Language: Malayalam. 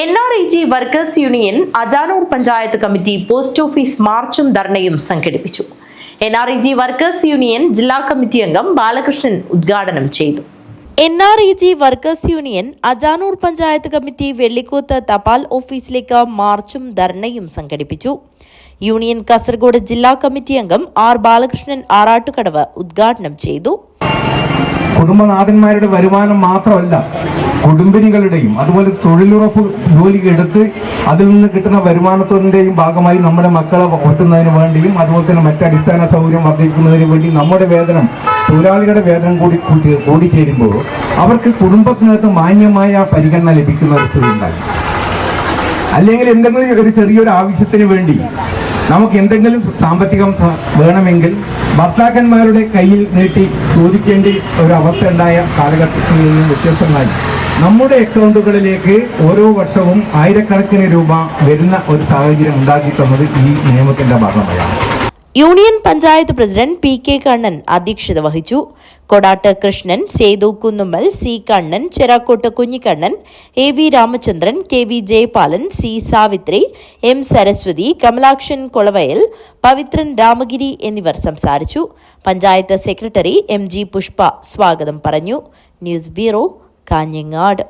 N R I G workers union Ajanur panchayat committee post office മാർച്ചും ധർണയും സംഘടിപ്പിച്ചു N R I G workers union ജില്ലാ കമ്മിറ്റി അംഗം ബാലകൃഷ്ണൻ ഉദ്ഘാടനം ചെയ്തു N R E G workers union Ajanur panchayat committee Vellikoth തപാൽ ഓഫീസിലേക്ക് മാർച്ചും ധർണയും സംഘടിപ്പിച്ചു യൂണിയൻ കാസർഗോഡ് ജില്ലാ കമ്മിറ്റി അംഗം ആർ ബാലകൃഷ്ണൻ ആറാട്ടുകടവ് ഉദ്ഘാടനം ചെയ്തു കുടുംബനാഥന്മാരുടെ വരുമാനം മാത്രമല്ല കുടുംബിനികളുടെയും അതുപോലെ തൊഴിലുറപ്പ് ജോലി എടുത്ത് അതിൽ നിന്ന് കിട്ടുന്ന വരുമാനത്തിന്റെയും ഭാഗമായി നമ്മുടെ മക്കളെ ഒറ്റുന്നതിന് വേണ്ടിയും അതുപോലെ തന്നെ മറ്റ് അടിസ്ഥാന സൗകര്യം വർദ്ധിക്കുന്നതിന് വേണ്ടി നമ്മുടെ വേതനം തൊഴിലാളികളുടെ വേതനം കൂടി കൂട്ടി കൂടിച്ചേരുമ്പോൾ അവർക്ക് കുടുംബത്തിനകത്ത് മാന്യമായ പരിഗണന ലഭിക്കുന്ന ഒരു അല്ലെങ്കിൽ എന്തെങ്കിലും ഒരു ചെറിയൊരു ആവശ്യത്തിന് വേണ്ടി നമുക്ക് എന്തെങ്കിലും സാമ്പത്തികം വേണമെങ്കിൽ ഭർത്താക്കന്മാരുടെ കയ്യിൽ നീട്ടി ചോദിക്കേണ്ട ഒരു അവസ്ഥ ഉണ്ടായ കാലഘട്ടത്തിൽ നിന്നും വ്യത്യസ്തമായി. നമ്മുടെ അക്കൗണ്ടുകളിലേക്ക് ഓരോ വർഷവും ആയിരക്കണക്കിന് രൂപ വരുന്ന ഒരു സാഹചര്യം ഉണ്ടാക്കി ഈ നിയമത്തിന്റെ ഭാഗമായാണ്. Union panchayat president P K Kannan അധ്യക്ഷത വഹിച്ചു. Kodatt Krishnan Sethu Kunnummal C Kannan Cherakkot Kunhikannan A V Ramachandran K V Jayapalan C Savithri M Saraswathi Kamalakshan Kolavayal Pavithran Ramagiri എന്നിവർ സംസാരിച്ചു. Panchayat secretary M G Pushpa സ്വാഗതം പറഞ്ഞു. News bureau Kanhangad.